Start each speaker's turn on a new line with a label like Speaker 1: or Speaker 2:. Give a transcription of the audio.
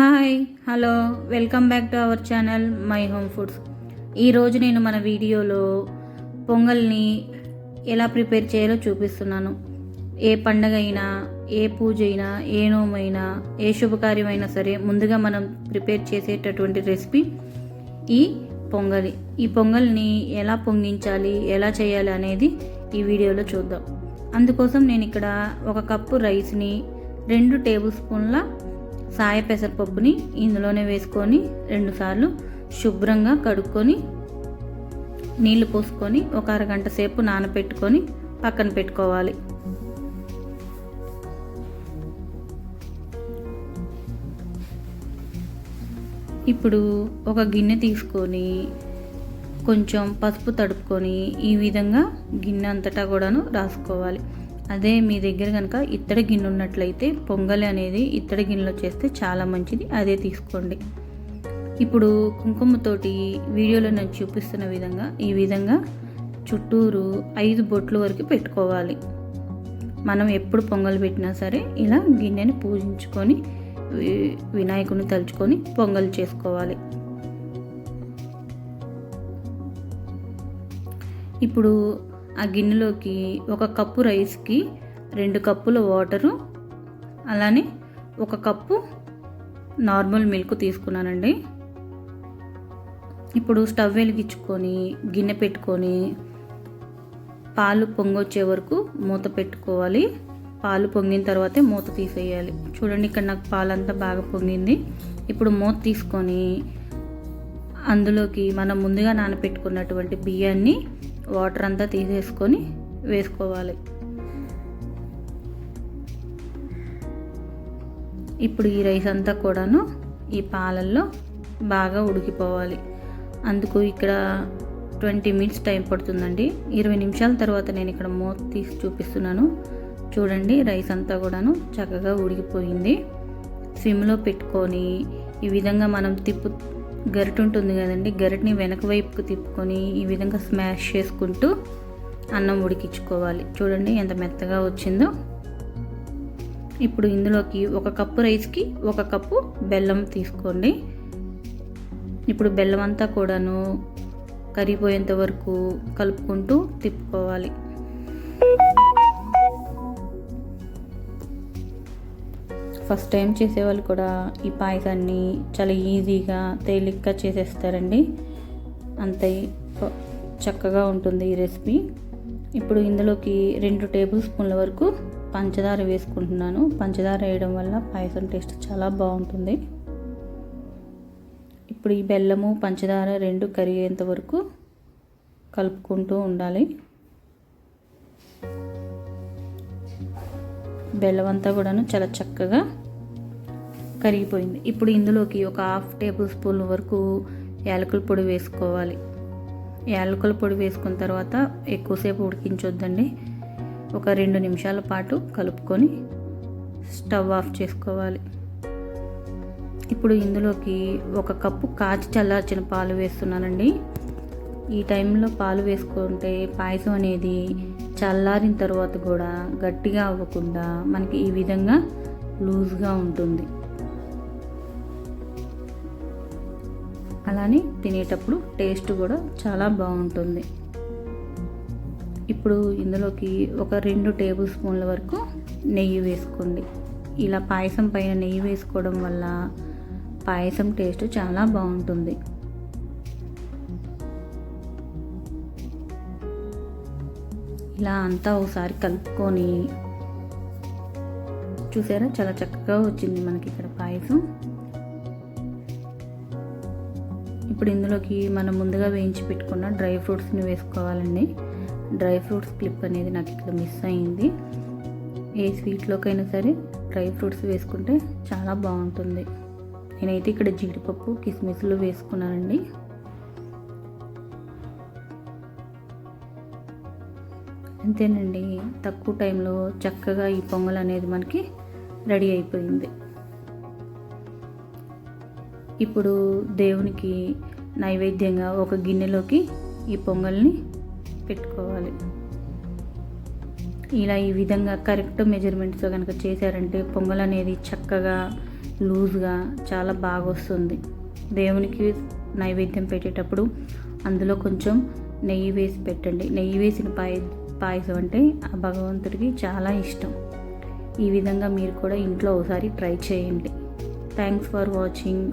Speaker 1: Hi hello welcome back to our channel my home foods. ఈరోజు నేను మన వీడియోలో పొంగల్ని ఎలా ప్రిపేర్ చేయాలో చూపిస్తున్నాను. ఏ పండగ అయినా ఏ పూజ అయినా ఏ నోమైనా ఏ శుభకార్యమైనా సరే ముందుగా మనం ప్రిపేర్ చేసేటటువంటి రెసిపీ ఈ పొంగలి. ఈ పొంగల్ని ఎలా పొంగించాలి ఎలా చేయాలి అనేది ఈ వీడియోలో చూద్దాం. అందుకోసం నేను ఇక్కడ ఒక కప్పు రైస్ని రెండు టేబుల్ స్పూన్ల సాయ పెసరపప్పుని ఇందులోనే వేసుకొని రెండుసార్లు శుభ్రంగా కడుక్కొని నీళ్ళు పోసుకొని ఒక అరగంట సేపు నానబెట్టుకొని పక్కన పెట్టుకోవాలి. ఇప్పుడు ఒక గిన్నె తీసుకొని కొంచెం పసుపు తడుపుకొని ఈ విధంగా గిన్నె అంతటా కూడాను రాసుకోవాలి. అదే మీ దగ్గర కనుక ఇత్తడి గిన్నె ఉన్నట్లయితే పొంగలి అనేది ఇత్తడి గిన్నెలో చేస్తే చాలా మంచిది. అదే తీసుకోండి. ఇప్పుడు కుంకుమతోటి వీడియోలో నేను చూపిస్తున్న విధంగా ఈ విధంగా చుట్టూరు ఐదు బొట్లు వరకు పెట్టుకోవాలి. మనం ఎప్పుడు పొంగల్ పెట్టినా సరే ఇలా గిన్నెని పూజించుకొని వినాయకుని తలుచుకొని పొంగల్ చేసుకోవాలి. ఇప్పుడు ఆ గిన్నెలోకి ఒక కప్పు రైస్కి రెండు కప్పుల వాటరు అలానే ఒక కప్పు నార్మల్ మిల్క్ తీసుకున్నానండి. ఇప్పుడు స్టవ్ వెలిగించుకొని గిన్నె పెట్టుకొని పాలు పొంగొచ్చే వరకు మూత పెట్టుకోవాలి. పాలు పొంగిన తర్వాతే మూత తీసేయాలి. చూడండి ఇక్కడ నాకు పాలంతా బాగా పొంగింది. ఇప్పుడు మూత తీసుకొని అందులోకి మనం ముందుగా నానబెట్టుకున్నటువంటి బియ్యాన్ని వాటర్ అంతా తీసేసుకొని వేసుకోవాలి. ఇప్పుడు ఈ రైస్ అంతా కూడాను ఈ పాలల్లో బాగా ఉడికిపోవాలి. అందుకు ఇక్కడ ట్వంటీ మినిట్స్ టైం పడుతుందండి. ఇరవై నిమిషాల తర్వాత నేను ఇక్కడ మూత తీసి చూపిస్తున్నాను. చూడండి రైస్ అంతా కూడాను చక్కగా ఉడికిపోయింది. సిమ్లో పెట్టుకొని ఈ విధంగా మనం తిప్పు గరిట ఉంటుంది కదండి గరిటని వెనక వైపుకు తిప్పుకొని ఈ విధంగా స్మాష్ చేసుకుంటూ అన్నం ఉడికించుకోవాలి. చూడండి ఎంత మెత్తగా వచ్చిందో. ఇప్పుడు ఇందులోకి ఒక కప్పు రైస్కి ఒక కప్పు బెల్లం తీసుకోండి. ఇప్పుడు బెల్లం అంతా కూడాను కరిగిపోయేంత వరకు కలుపుకుంటూ తిప్పుకోవాలి. ఫస్ట్ టైం చేసేవాళ్ళు కూడా ఈ పాయసాన్ని చాలా ఈజీగా తేలిగ్గా చేసేస్తారండి. అంత చక్కగా ఉంటుంది ఈ రెసిపీ. ఇప్పుడు ఇందులోకి రెండు టేబుల్ స్పూన్ల వరకు పంచదార వేసుకుంటున్నాను. పంచదార వేయడం వల్ల పాయసం టేస్ట్ చాలా బాగుంటుంది. ఇప్పుడు ఈ బెల్లము పంచదార రెండు కరిగేంత వరకు కలుపుకుంటూ ఉండాలి. బెల్లం అంతా కూడాను చాలా చక్కగా కరిగిపోయింది. ఇప్పుడు ఇందులోకి ఒక హాఫ్ టేబుల్ స్పూన్ వరకు యాలకుల పొడి వేసుకోవాలి. యాలకుల పొడి వేసుకున్న తర్వాత ఎక్కువసేపు ఉడికించొద్దండి. ఒక రెండు నిమిషాల పాటు కలుపుకొని స్టవ్ ఆఫ్ చేసుకోవాలి. ఇప్పుడు ఇందులోకి ఒక కప్పు కాచి చల్లార్చిన పాలు వేస్తున్నానండి. ఈ టైంలో పాలు వేసుకుంటే పాయసం అనేది చల్లారిన తర్వాత కూడా గట్టిగా అవ్వకుండా మనకి ఈ విధంగా లూజ్గా ఉంటుంది. అలానే తినేటప్పుడు టేస్ట్ కూడా చాలా బాగుంటుంది. ఇప్పుడు ఇందులోకి ఒక రెండు టేబుల్ స్పూన్ల వరకు నెయ్యి వేసుకోండి. ఇలా పాయసం పైన నెయ్యి వేసుకోవడం వల్ల పాయసం టేస్ట్ చాలా బాగుంటుంది. ఇలా అంతా ఒకసారి కలుపుకొని చూసారా? చాలా చక్కగా వచ్చింది మనకి ఇక్కడ పాయసం. ఇప్పుడు ఇందులోకి మనం ముందుగా వేయించి పెట్టుకున్న డ్రై ఫ్రూట్స్ని వేసుకోవాలండి. డ్రై ఫ్రూట్స్ క్లిప్ అనేది నాకు ఇక్కడ మిస్ అయింది. ఏ స్వీట్లోకైనా సరే డ్రై ఫ్రూట్స్ వేసుకుంటే చాలా బాగుంటుంది. నేనైతే ఇక్కడ జీడిపప్పు కిస్మిస్లు వేసుకున్నానండి. అంతేనండి. తక్కువ టైంలో చక్కగా ఈ పొంగల్ అనేది మనకి రెడీ అయిపోయింది. ఇప్పుడు దేవునికి నైవేద్యంగా ఒక గిన్నెలోకి ఈ పొంగల్ని పెట్టుకోవాలి. ఇలా ఈ విధంగా కరెక్ట్ మెజర్మెంట్స్తో కనుక చేశారంటే పొంగల్ అనేది చక్కగా లూజ్గా చాలా బాగా వస్తుంది. దేవునికి నైవేద్యం పెట్టేటప్పుడు అందులో కొంచెం నెయ్యి వేసి పెట్టండి. నెయ్యి వేసిన పాయ పాయసం అంటే ఆ భగవంతుడికి చాలా ఇష్టం. ఈ విధంగా మీరు కూడా ఇంట్లో ఒకసారి ట్రై చేయండి. Thanks for watching